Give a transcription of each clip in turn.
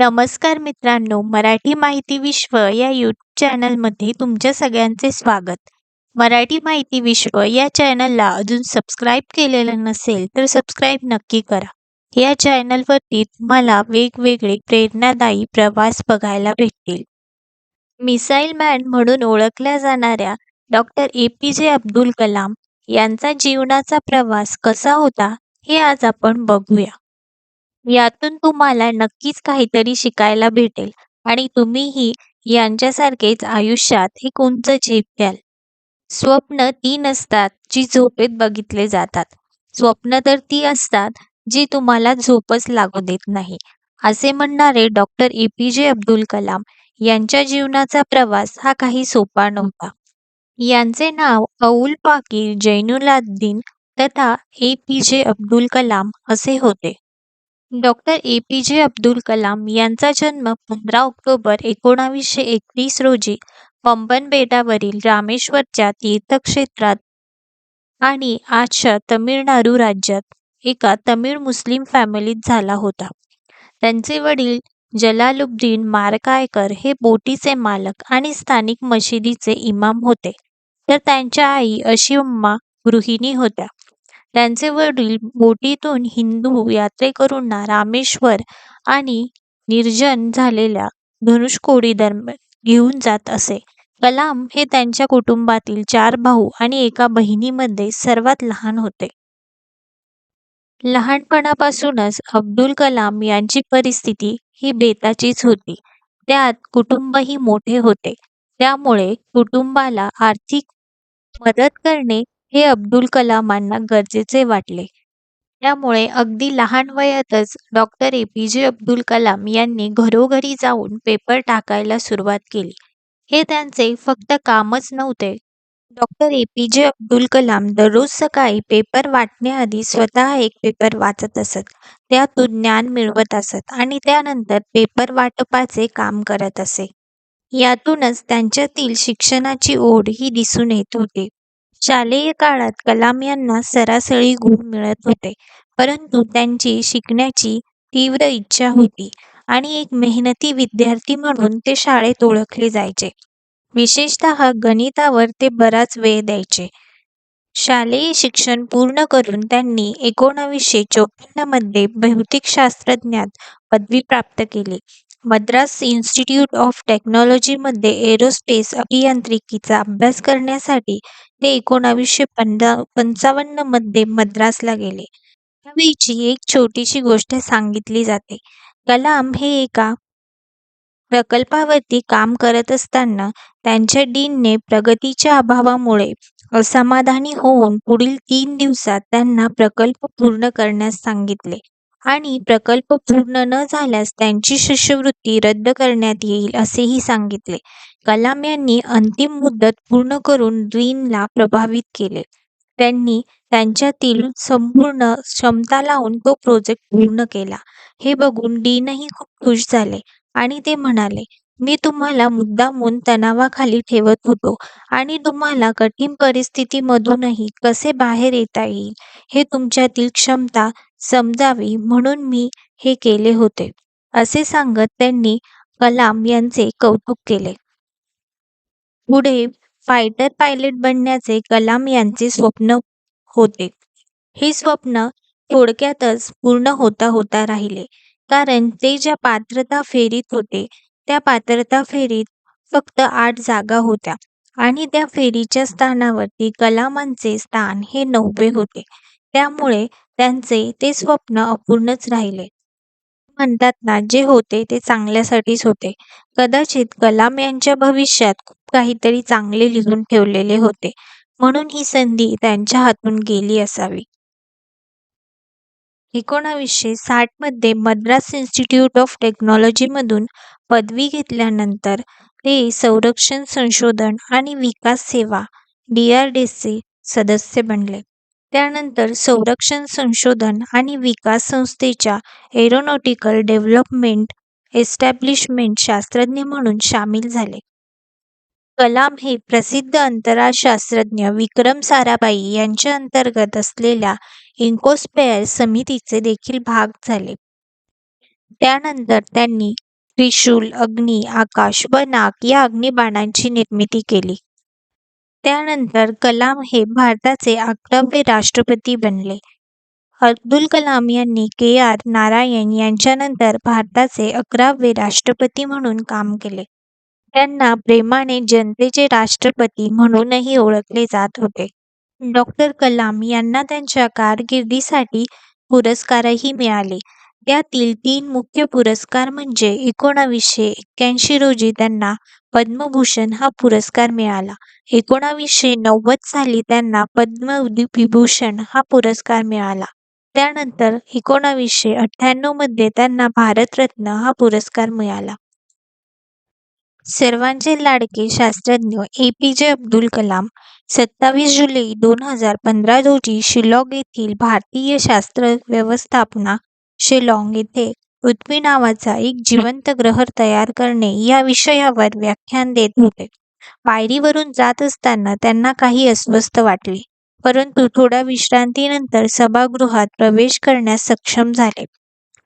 नमस्कार मित्रांनो मराठी माहिती विश्व या यूट्यूब चॅनलमध्ये तुमच्या सगळ्यांचे स्वागत. मराठी माहिती विश्व या चॅनलला अजून सबस्क्राईब केलेलं नसेल तर सबस्क्राईब नक्की करा. या चॅनलवरती तुम्हाला वेगवेगळे प्रेरणादायी प्रवास बघायला भेटतील. मिसाईल मॅन म्हणून ओळखल्या जाणाऱ्या doctor A P J Abdul Kalam यांचा जीवनाचा प्रवास कसा होता हे आज आपण बघूया. यातून तुम्हाला नक्कीच काहीतरी शिकायला भेटेल आणि तुम्हीही यांच्यासारखेच आयुष्यात एक उंच झेप घ्याल? स्वप्न ती नसतात जी झोपेत बघितले जातात. स्वप्न तर ती असतात जी तुम्हाला झोपच लागू देत नाही. असे म्हणणारे doctor A P J Abdul Kalam यांच्या जीवनाचा प्रवास हा काही सोपा नव्हता. यांचे नाव अउल पाकीर जैनुलाद्दीन तथा ए पी जे अब्दुल कलाम असे होते. Doctor A P J Abdul Kalam यांचा जन्म पंधरा ऑक्टोबर एकोणावीसशे एकवीस रोजी पंबन बेटावरील रामेश्वरच्या तीर्थक्षेत्रात आणि आजच्या तमिळनाडू राज्यात एका तमिळ मुस्लिम फॅमिलीत झाला होता. त्यांचे वडील जलालुद्दीन मारकायकर हे बोटीचे मालक आणि स्थानिक मशिदीचे इमाम होते. तर त्यांच्या आई अशिम्मा गृहिणी होत्या. त्यांचे वडील बोटीतून हिंदू यात्रेकरूंना रामेश्वर आणि निर्जन झालेल्या धनुषकोडी दरम्यान घेऊन जात असे. कलाम हे त्यांच्या कुटुंबातील चार भाऊ आणि एका बहिणीमध्ये सर्वात लहान होते. लहानपणापासूनच अब्दुल कलाम यांची परिस्थिती ही बेताचीच होती. त्यात कुटुंबही मोठे होते. त्यामुळे कुटुंबाला आर्थिक मदत करणे हे अब्दुल कलामांना गरजेचे वाटले. त्यामुळे अगदी लहान वयातच doctor A. P. J. Abdul Kalam यांनी घरोघरी जाऊन पेपर टाकायला सुरुवात केली. हे त्यांचे फक्त कामच नव्हते. Doctor A. P. J. Abdul Kalam दररोज सकाळी पेपर वाटण्याआधी स्वतः एक पेपर वाचत असत. त्यातून ज्ञान मिळवत असत आणि त्यानंतर पेपर वाटपाचे काम करत असे. यातूनच त्यांच्यातील शिक्षणाची ओढ ही दिसून येत होती. शालेय काळात कलाम यांना सरासरी गुण मिळत होते. परंतु त्यांची शिकण्याची तीव्र इच्छा होती आणि एक मेहनती विद्यार्थी म्हणून ते शाळेत ओळखले जायचे. विशेषतः गणितावर ते बराच वेळ द्यायचे. शालेय शिक्षण पूर्ण करून त्यांनी एकोणावीसशे चौपन्नमध्ये भौतिकशास्त्रज्ञात पदवी प्राप्त केली. मद्रास इन्स्टिट्यूट ऑफ टेक्नॉलॉजीमध्ये एरोस्पेस अभियांत्रिकीचा अभ्यास करण्यासाठी ते एकोणावीसशे पंचावन्नमध्ये मद्रासला गेले. त्यावेळीची एक छोटीशी गोष्ट सांगितली जाते. कलाम हे एका प्रकल्पावरती काम करत असताना त्यांच्या डीनने प्रगतीच्या अभावामुळे असमाधानी होऊन पुढील तीन दिवसात त्यांना प्रकल्प पूर्ण करण्यास सांगितले. आणि प्रकल्प पूर्ण न झाल्यास त्यांची शिष्यवृत्ती रद्द करण्यात येईल असेही सांगितले. कलाम यांनी अंतिम मुदत पूर्ण करून द्वीनला प्रभावित केले. त्यांनी त्यांच्यातील संपूर्ण क्षमता लावून तो प्रोजेक्ट पूर्ण केला. हे बघून डीनही खूप खुश झाले आणि ते म्हणाले मी तुम्हाला मुद्दामून तणावाखाली ठेवत होतो आणि तुम्हाला कठीण परिस्थितीमधूनही कसे बाहेर येता येईल? हे तुमच्यातील क्षमता समजावी म्हणून मी हे केले होते. असे सांगत त्यांनी कलाम यांचे कौतुक केले. पुढे फायटर पायलट बनण्याचे कलाम यांचे स्वप्न होते. हे स्वप्न थोडक्यातच पूर्ण होता होता राहिले. कारण ते ज्या पात्रता फेरीत होते त्या पात्रता फेरीत फक्त आठ जागा होत्या आणि त्या फेरीच्या स्थानावरती कलामांचे स्थान हे नववे होते. त्यामुळे त्यांचे ते स्वप्न अपूर्णच राहिले. म्हणतात ना जे होते ते चांगल्यासाठीच होते. कदाचित कलाम यांच्या भविष्यात खूप काहीतरी चांगले लिहून ठेवलेले होते. म्हणून ही संधी त्यांच्या हातून गेली असावी. एकोणावीसशे साठमध्ये मद्रास इन्स्टिट्यूट ऑफ टेक्नॉलॉजीमधून पदवी घेतल्यानंतर ते संरक्षण संशोधन आणि विकास सेवा डीआरडीचे सदस्य बनले. त्यानंतर संरक्षण संशोधन आणि विकास संस्थेच्या एरोनॉटिकल डेव्हलपमेंट एस्टॅब्लिशमेंट शास्त्रज्ञ म्हणून सामील झाले. कलाम हे प्रसिद्ध अंतराळ शास्त्रज्ञ विक्रम साराभाई यांच्या अंतर्गत असलेल्या इन्कोस्पेअर समितीचे देखील भाग झाले. त्यानंतर त्यांनी त्रिशूल अग्नी आकाश व नाग या अग्निबाणांची निर्मिती केली. त्यानंतर कलाम हे भारताचे अकरावे राष्ट्रपती बनले. अब्दुल कलाम यांनी के आर नारायण यांच्यानंतर भारताचे अकरावे राष्ट्रपती म्हणून काम केले. त्यांना प्रेमाने जनतेचे राष्ट्रपती म्हणूनही ओळखले जात होते. डॉक्टर कलाम यांना त्यांच्या कारकिर्दीसाठी पुरस्कारही मिळाले. त्यातील तीन मुख्य पुरस्कार म्हणजे एकोणावीसशे एक्क्याऐंशी रोजी त्यांना पद्मभूषण हा पुरस्कार मिळाला. एकोणावीसशे नव्वद साली त्यांना पद्मविभूषण हा पुरस्कार मिळाला. त्यानंतर एकोणावीसशे अठ्ठ्याण्णवमध्ये त्यांना भारतरत्न हा पुरस्कार मिळाला. सर्वांचे लाडके शास्त्रज्ञ ए पी जे अब्दुल कलाम सत्तावीस जुलै दोन हजार पंधरा रोजी शिलॉग येथील भारतीय शास्त्र व्यवस्थापना शिलाँग येथे पृथ्वी नावाचा एक जिवंत ग्रह तयार करणे या विषयावर व्याख्यान देत होते. पायरीवरून जात असताना त्यांना काही अस्वस्थ वाटले परंतु थोड्या विश्रांतीनंतर सभागृहात प्रवेश करण्यास सक्षम झाले.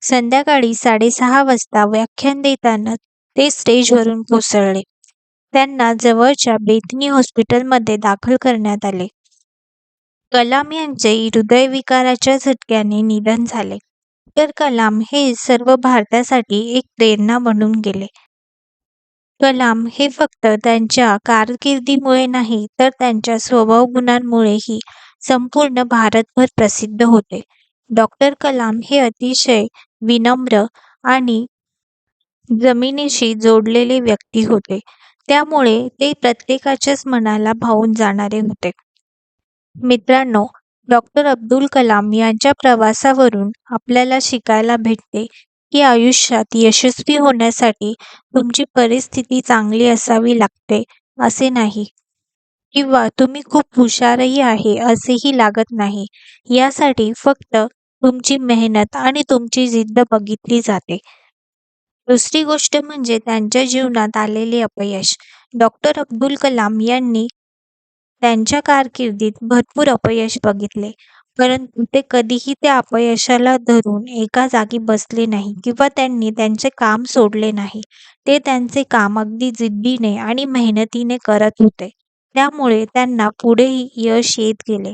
संध्याकाळी साडेसहा वाजता व्याख्यान देताना ते स्टेजवरून कोसळले. त्यांना जवळच्या बेथनी हॉस्पिटलमध्ये दाखल करण्यात आले. कलाम यांचे हृदयविकाराच्या झटक्याने निधन झाले. अब्दुल कलाम हे सर्व भारतासाठी एक प्रेरणा बनून गेले. कलाम हे फक्त त्यांच्या कारकिर्दीमुळे नाही तर त्यांच्या स्वभाव गुणांमुळेही संपूर्ण भारतभर प्रसिद्ध होते. डॉक्टर कलाम हे अतिशय विनम्र आणि जमिनीशी जोडलेले व्यक्ती होते. त्यामुळे ते प्रत्येकाच्याच मनाला भावून जाणारे होते. मित्रांनो डॉक्टर अब्दुल कलाम यांच्या प्रवासावरून आपल्याला शिकायला भेटते की आयुष्यात यशस्वी होण्यासाठी तुमची परिस्थिती चांगली असावी लागते असे नाही. किंवा तुम्ही खूप हुशारही आहे असेही लागत नाही. यासाठी फक्त तुमची मेहनत आणि तुमची जिद्द बघितली जाते. दुसरी गोष्ट म्हणजे त्यांच्या जीवनात आलेले अपयश. डॉक्टर अब्दुल कलाम यांनी त्यांच्या कारकिर्दीत भरपूर अपयश बघितले. परंतु ते कधीही त्या अपयशाला धरून एका जागी बसले नाही किंवा त्यांनी त्यांचे काम सोडले नाही. ते त्यांचे काम अगदी जिद्दीने आणि मेहनतीने करत होते. त्यामुळे त्यांना पुढेही यश येत गेले.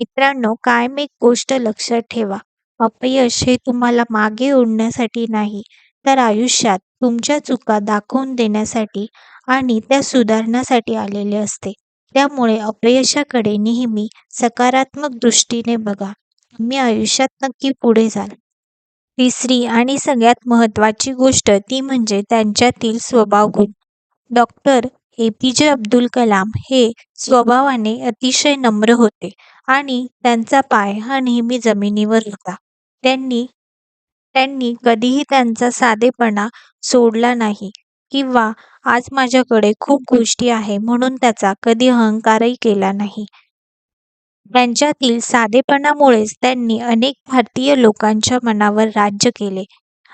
मित्रांनो कायम एक गोष्ट लक्षात ठेवा. अपयश हे तुम्हाला मागे ओढण्यासाठी नाही तर आयुष्यात तुमच्या चुका दाखवून देण्यासाठी आणि त्या सुधारण्यासाठी आलेले असते. त्यामुळे अपयशाकडे नेहमी सकारात्मक दृष्टीने बघा. तुम्ही आयुष्यात नक्की पुढे जाल. तिसरी आणि सगळ्यात महत्त्वाची गोष्ट ती म्हणजे त्यांच्यातील स्वभाव गुण. Doctor A P J Abdul Kalam हे स्वभावाने अतिशय नम्र होते आणि त्यांचा पाय हा नेहमी जमिनीवर होता. त्यांनी त्यांनी कधीही त्यांचा साधेपणा सोडला नाही. किंवा आज माझ्याकडे खूप गोष्टी आहे म्हणून त्याचा कधी अहंकारही केला नाही. त्यांच्यातील साधेपणामुळेच त्यांनी अनेक भारतीय लोकांच्या मनावर राज्य केले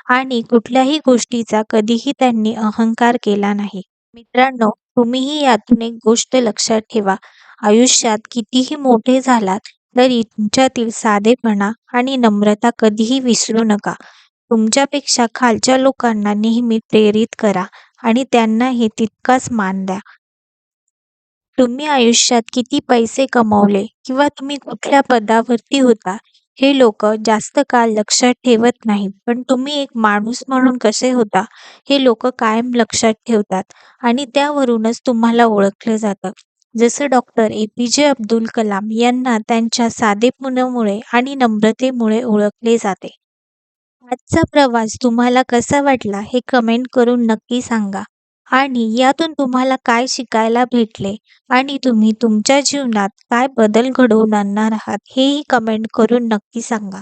आणि कुठल्याही गोष्टीचा कधीही त्यांनी अहंकार केला नाही. मित्रांनो तुम्हीही यातून एक गोष्ट लक्षात ठेवा. आयुष्यात कितीही मोठे झालात तरी तुमच्यातील साधेपणा आणि नम्रता कधीही विसरू नका. तुमच्यापेक्षा खालच्या लोकांना नेहमी प्रेरित करा आणि त्यांनाही तितकाच मान द्या. तुम्ही आयुष्यात किती पैसे कमवले किंवा तुम्ही कुठल्या पदावरती होता हे लोक जास्त काळ लक्षात ठेवत नाहीत. पण तुम्ही एक माणूस म्हणून कसे होता हे लोक कायम लक्षात ठेवतात आणि त्यावरूनच तुम्हाला ओळखलं जातं. जसं doctor A. P. J. Abdul Kalam यांना त्यांच्या साधेपणामुळे आणि नम्रतेमुळे ओळखले जाते. आजचा प्रवास तुम्हाला कसा वाटला हे कमेंट करून नक्की सांगा. आणि यातून तुम्हाला काय शिकायला भेटले आणि तुम्ही तुमच्या जीवनात काय बदल घडवून आणणार आहात हेही कमेंट करून नक्की सांगा.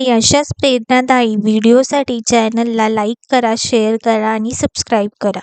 आणि अशाच प्रेरणादायी व्हिडिओसाठी चॅनलला लाईक करा शेअर करा आणि सबस्क्राईब करा.